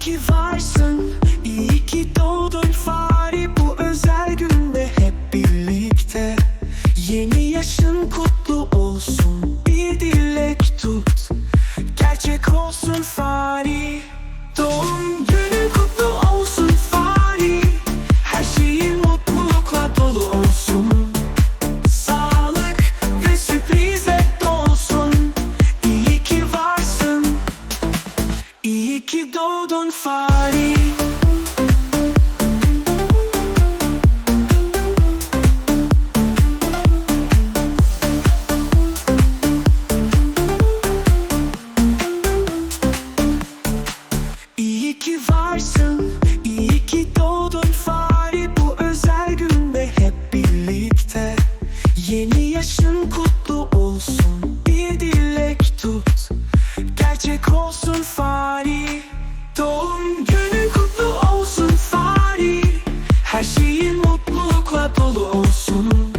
que vai ser? Fani İyi ki varsın, iyi ki doğdun fare bu özel günde hep birlikte. Yeni yaşın kutlu olsun, bir dilek tut. Gerçek olsun fare, Doğum günü kutlu olsun Fari Her şeyin mutlulukla dolu olsun.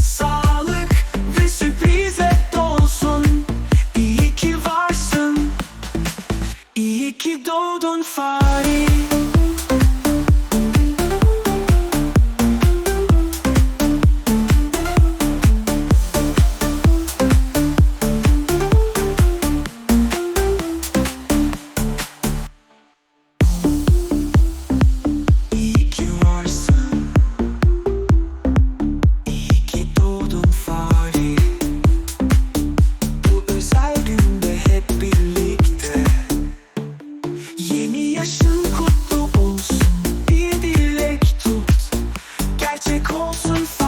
Sağlık ve sürprize dolsun İyi ki varsın. İyi ki doğdun Fari Yeni yaşın kutlu olsun. Bir dilek tut. Gerçek olsun.